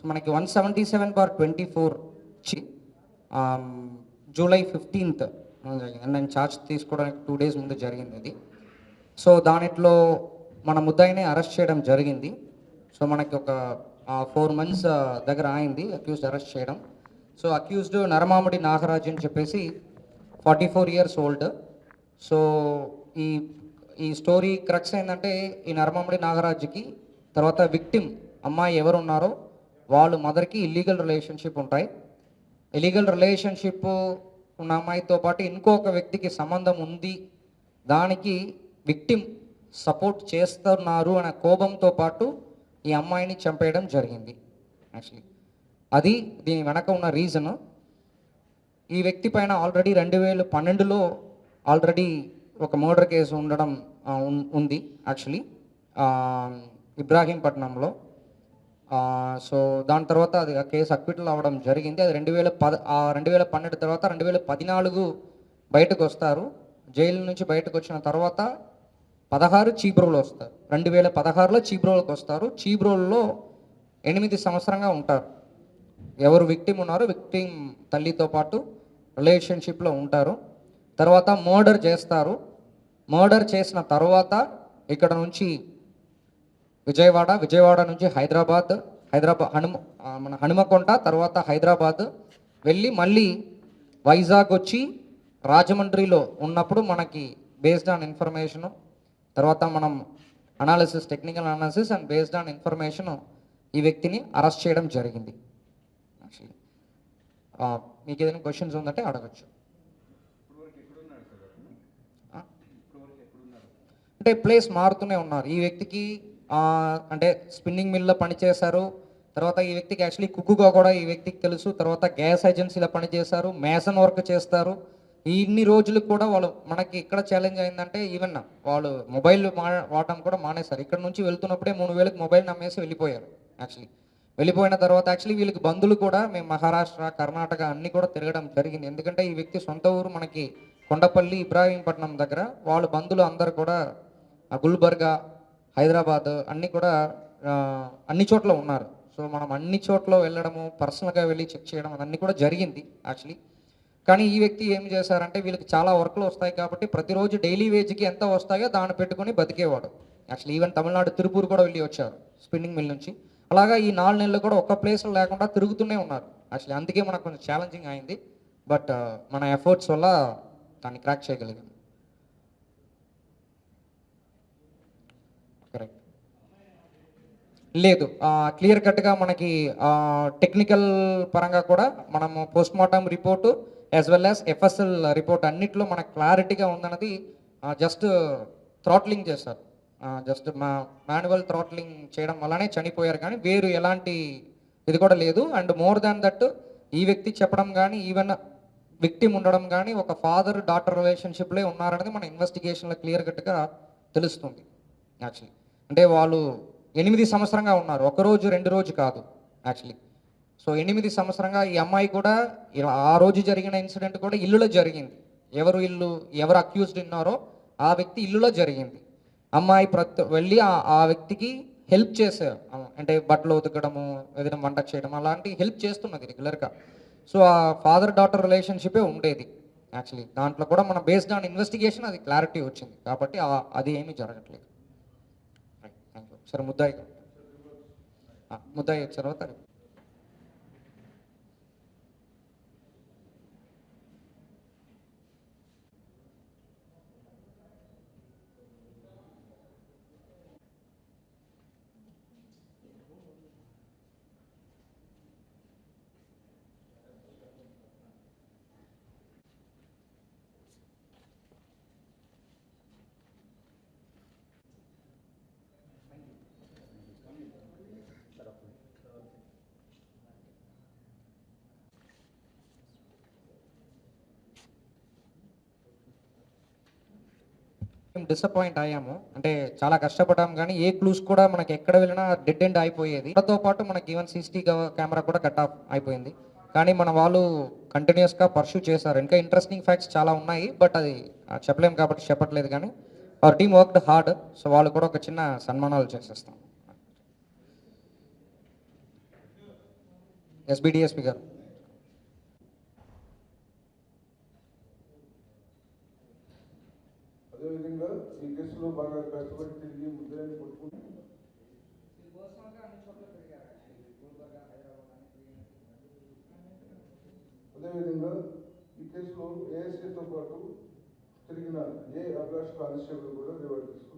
So మనకి one seventy seven bar twenty four July fifteenth నేను charge తీసుకోవడానికి two days ముందు జరిగింది అది. సో దానిట్లో మన ముద్దాయిని అరెస్ట్ చేయడం జరిగింది. సో మనకి ఒక ఫోర్ మంత్స్ దగ్గర అయింది అక్యూజ్డ్ అరెస్ట్ చేయడం. సో అక్యూజ్డ్ నరమామిడి నాగరాజ్ అని చెప్పేసి forty four years old so ఈ ఈ స్టోరీ క్రక్స్ ఏంటంటే ఈ నరమామిడి నాగరాజుకి తర్వాత విక్టిమ్ అమ్మాయి ఎవరు ఉన్నారో వాళ్ళు మదర్కి ఇల్లీగల్ రిలేషన్షిప్ ఉంటాయి. ఇలీగల్ రిలేషన్షిప్ ఉన్న అమ్మాయితో పాటు ఇంకొక వ్యక్తికి సంబంధం ఉంది. దానికి విక్టిమ్ సపోర్ట్ చేస్తున్నారు అనే కోపంతో పాటు ఈ అమ్మాయిని చంపేయడం జరిగింది. యాక్చువల్లీ అది దీని వెనక ఉన్న రీజన్ ఈ వ్యక్తి పైన ఆల్రెడీ రెండు వేల పన్నెండులో ఆల్రెడీ ఒక మర్డర్ కేసు ఉండడం ఉంది. యాక్చువల్లీ ఇబ్రాహీంపట్నంలో. సో దాని తర్వాత అది ఆ కేసు అక్విటల్ అవ్వడం జరిగింది. అది రెండు వేల పద రెండు వేల పన్నెండు తర్వాత రెండు వేల పద్నాలుగు బయటకు వస్తారు. జైలు నుంచి బయటకు వచ్చిన తర్వాత పదహారు చీబ్రోలు వస్తారు. రెండు వేల పదహారులో చీబ్రోలకు వస్తారు. చీబ్రోల్లో ఎనిమిది సంవత్సరంగా ఉంటారు. ఎవరు విక్టిమ్ ఉన్నారో విక్టిమ్ తల్లితో పాటు రిలేషన్షిప్లో ఉంటారు. తర్వాత మర్డర్ చేస్తారు. మర్డర్ చేసిన తర్వాత ఇక్కడ నుంచి విజయవాడ విజయవాడ నుంచి హైదరాబాద్ హైదరాబాద్ హనుమ మన హనుమకొండ తర్వాత హైదరాబాద్ వెళ్ళి మళ్ళీ వైజాగ్ వచ్చి రాజమండ్రిలో ఉన్నప్పుడు మనకి బేస్డ్ ఆన్ ఇన్ఫర్మేషన్ తర్వాత మనం analysis technical analysis and based on information ఈ వ్యక్తిని అరెస్ట్ చేయడం జరిగింది. యాక్చువల్లీ మీకు ఏదైనా క్వశ్చన్స్ ఉందంటే అడగచ్చు. అంటే ప్లేస్ మారుతూనే ఉన్నారు. ఈ వ్యక్తికి అంటే స్పిన్నింగ్ మిల్లో పనిచేశారు తర్వాత ఈ వ్యక్తికి యాక్చువల్లీ కుక్కుగా కూడా ఈ వ్యక్తికి తెలుసు. తర్వాత గ్యాస్ ఏజెన్సీలో పనిచేశారు మేసన్ వర్క్ చేస్తారు. ఈ ఇన్ని రోజులు కూడా వాళ్ళు మనకి ఇక్కడ ఛాలెంజ్ అయిందంటే ఈవెన్ వాళ్ళు మొబైల్ మా వాడటం కూడా మానేశారు. ఇక్కడ నుంచి వెళ్తున్నప్పుడే మూడు వేలకు మొబైల్ నమ్మేసి వెళ్ళిపోయారు యాక్చువల్లీ. వెళ్ళిపోయిన తర్వాత యాక్చువల్లీ వీళ్ళకి బంధువులు కూడా మేము మహారాష్ట్ర కర్ణాటక అన్నీ కూడా తిరగడం జరిగింది. ఎందుకంటే ఈ వ్యక్తి సొంత ఊరు మనకి కొండపల్లి ఇబ్రాహీంపట్నం దగ్గర. వాళ్ళ బంధువులు అందరు కూడా ఆ గుల్బర్గా హైదరాబాద్ అన్ని కూడా అన్ని చోట్ల ఉన్నారు. సో మనం అన్ని చోట్ల వెళ్ళడము పర్సనల్గా వెళ్ళి చెక్ చేయడం అన్నీ కూడా జరిగింది యాక్చువల్లీ. కానీ ఈ వ్యక్తి ఏం చేశారంటే వీళ్ళకి చాలా వర్క్లు వస్తాయి కాబట్టి ప్రతిరోజు డైలీ వేజ్కి ఎంత వస్తాయో దాన్ని పెట్టుకొని బతికేవాడు. యాక్చువల్లీ ఈవెన్ తమిళనాడు తిరుపూర్ కూడా వెళ్ళి వచ్చారు స్పిన్నింగ్ మిల్ నుంచి. అలాగా ఈ నాలుగు నెలలు కూడా ఒక్క ప్లేస్లో లేకుండా తిరుగుతూనే ఉన్నారు. యాక్చువల్లీ అందుకే మనకు కొంచెం ఛాలెంజింగ్ అయింది. బట్ మన ఎఫర్ట్స్ వల్ల దాన్ని క్రాక్ చేయగలిగాం. కరెక్ట్ లేదు క్లియర్ కట్గా మనకి టెక్నికల్ పరంగా కూడా మనము post mortem report as well as FSL report అన్నిట్లో మనకు క్లారిటీగా ఉందన్నది జస్ట్ థ్రాట్లింగ్ చేశారు. జస్ట్ మా మాన్యువల్ థ్రాట్లింగ్ చేయడం వల్లనే చనిపోయారు కానీ వేరు ఎలాంటి ఇది కూడా లేదు. అండ్ మోర్ దాన్ దట్ ఈ వ్యక్తి చెప్పడం కానీ ఈవెన్ విక్టిమ్ ఉండడం కానీ ఒక ఫాదర్ డాటర్ రిలేషన్షిప్లే ఉన్నారనేది మన ఇన్వెస్టిగేషన్లో క్లియర్ కట్గా తెలుస్తుంది యాక్చువల్లీ అంటే వాళ్ళు ఎనిమిది సంవత్సరంగా ఉన్నారు. ఒకరోజు రెండు రోజు కాదు యాక్చువల్లీ సో ఎనిమిది సంవత్సరంగా ఈ అమ్మాయి కూడా ఆ రోజు జరిగిన ఇన్సిడెంట్ కూడా ఇల్లులో జరిగింది. ఎవరు ఇల్లు ఎవరు అక్యూజ్డ్ ఉన్నారో ఆ వ్యక్తి ఇల్లులో జరిగింది. అమ్మాయి ప్రతి వెళ్ళి ఆ- వ్యక్తికి హెల్ప్ చేసే అంటే బట్టలు ఉతకడము ఏదైనా వంట చేయడం అలాంటి హెల్ప్ చేస్తున్నది రెగ్యులర్గా. సో ఆ ఫాదర్ డాటర్ రిలేషన్షిపే ఉండేది యాక్చువల్లీ దాంట్లో కూడా మన బేస్డ్ ఆన్ ఇన్వెస్టిగేషన్ అది క్లారిటీ వచ్చింది. కాబట్టి అది ఏమీ జరగట్లేదు. సరే ముద్దాయి గారు. ఆ, ముద్దాయి వచ్చిన మేము డిసప్పాయింట్ అయ్యాము. అంటే చాలా కష్టపడ్డాము కానీ ఏ క్లూస్ కూడా మనకి ఎక్కడ వెళ్ళినా డెడ్ ఎండ్ అయిపోయేది. దాంతో పాటు మనకి ఈవెన్ సిసిటీ కెమెరా కూడా కట్ ఆఫ్ అయిపోయింది. కానీ మన వాళ్ళు కంటిన్యూస్గా పర్సూ చేశారు. ఇంకా ఇంట్రెస్టింగ్ ఫ్యాక్ట్స్ చాలా ఉన్నాయి. బట్ అది చెప్పలేము కాబట్టి చెప్పట్లేదు కానీ our team worked hard so వాళ్ళు కూడా ఒక చిన్న సన్మానాలు చేసేస్తాం. ఎస్బిడిఎస్పి గారు. కేసులో బాగా కష్టపడి తిరిగి ముద్రని పట్టుకుని అదేవిధంగా ఈ కేసులో ఏఎస్ఐతో పాటు తిరిగిన ఏ అభిలాష్ కానిస్టేబుల్ కూడా రివార్డ్ తీసుకున్నారు.